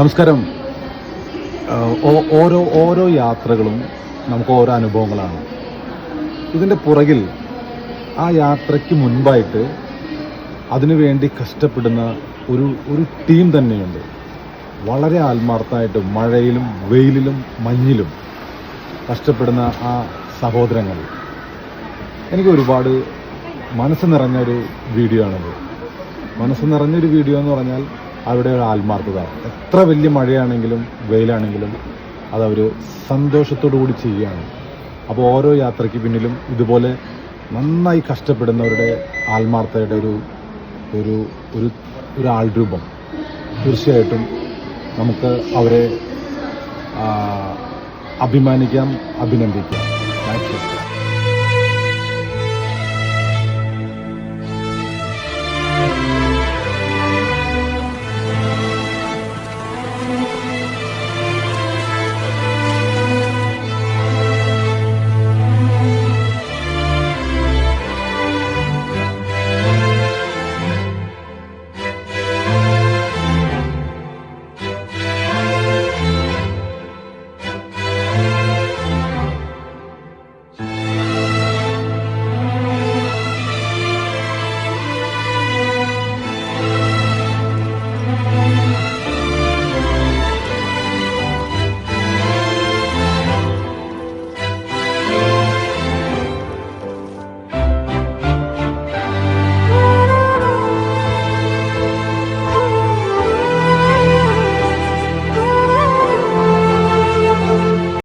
നമസ്കാരം. ഓരോ ഓരോ യാത്രകളും നമുക്ക് ഓരോ അനുഭവങ്ങളാണ്. ഇതിന്റെ പുറകിൽ ആ യാത്രയ്ക്ക് മുൻപായിട്ട് അതിനുവേണ്ടി കഷ്ടപ്പെടുന്ന ഒരു ഒരു ടീം തന്നെയുണ്ട്. വളരെ ആത്മാർത്ഥമായിട്ട് മഴയിലും വെയിലിലും മഞ്ഞിലും കഷ്ടപ്പെടുന്ന ആ സഹോദരങ്ങൾ. എനിക്ക് ഒരുപാട് മനസ്സ് നിറഞ്ഞൊരു വീഡിയോ ആണത്. മനസ്സ് നിറഞ്ഞൊരു വീഡിയോ എന്ന് പറഞ്ഞാൽ അവരുടെ ഒരു ആത്മാർത്ഥത എത്ര വലിയ മഴയാണെങ്കിലും വെയിലാണെങ്കിലും അതവർ സന്തോഷത്തോടു കൂടി ചെയ്യുകയാണ്. അപ്പോൾ ഓരോ യാത്രയ്ക്ക് പിന്നിലും ഇതുപോലെ നന്നായി കഷ്ടപ്പെടുന്നവരുടെ ആത്മാർത്ഥയുടെ ഒരു ഒരു ഒരു ഒരു തീർച്ചയായിട്ടും നമുക്ക് അവരെ അഭിമാനിക്കാം അഭിനന്ദിക്കാം. Thank you